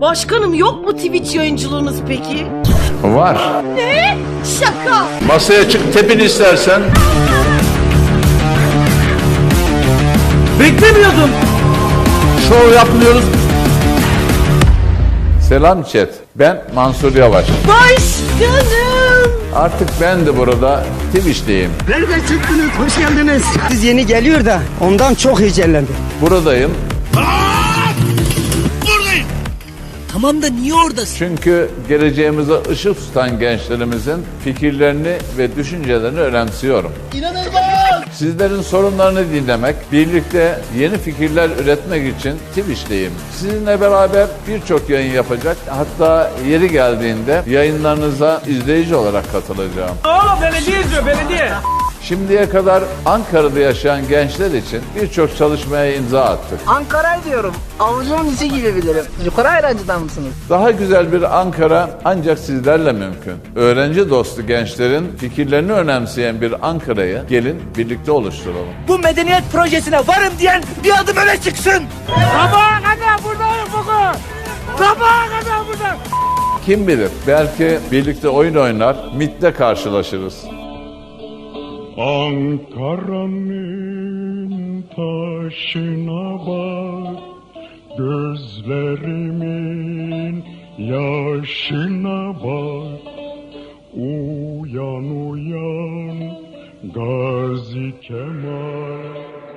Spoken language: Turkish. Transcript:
Başkanım yok mu Twitch yayıncılığınız peki? Var. Şaka. Masaya çık tepin istersen. Beklemiyordum. Şov yapmıyoruz. Selam chat. Ben Mansur Yavaş. Başkanım. Artık ben de burada Twitch'teyim. Nereden çıktınız? Hoş geldiniz. Siz yeni geliyor da ondan çok heyecanlandım. Buradayım Tamam da niye oradasın? çünkü geleceğimize ışık tutan gençlerimizin fikirlerini ve düşüncelerini önemsiyorum. Sizlerin sorunlarını dinlemek, birlikte yeni fikirler üretmek için Twitch'teyim. Sizinle beraber birçok yayın yapacak, hatta yeri geldiğinde yayınlarınıza izleyici olarak katılacağım. Oğlum belediye izliyor belediye. Şimdiye kadar Ankara'da yaşayan gençler için birçok çalışmaya imza attık. Ankara'yı diyorum. Avucumun içi gibi bilirim. Yukarı ayrancıdan mısınız? Daha güzel bir Ankara ancak sizlerle mümkün. Öğrenci dostu gençlerin fikirlerini önemseyen bir Ankara'yı gelin birlikte oluşturalım. Bu medeniyet projesine varım diyen bir adım öne çıksın. Sabaha kadar buradayım bugün. Sabaha kadar burada. Kim bilir belki birlikte oyun oynar, MIT'te karşılaşırız. Ankara'nın taşına bak Gözlerimin yaşına bak. Uyan uyan Gazi Kemal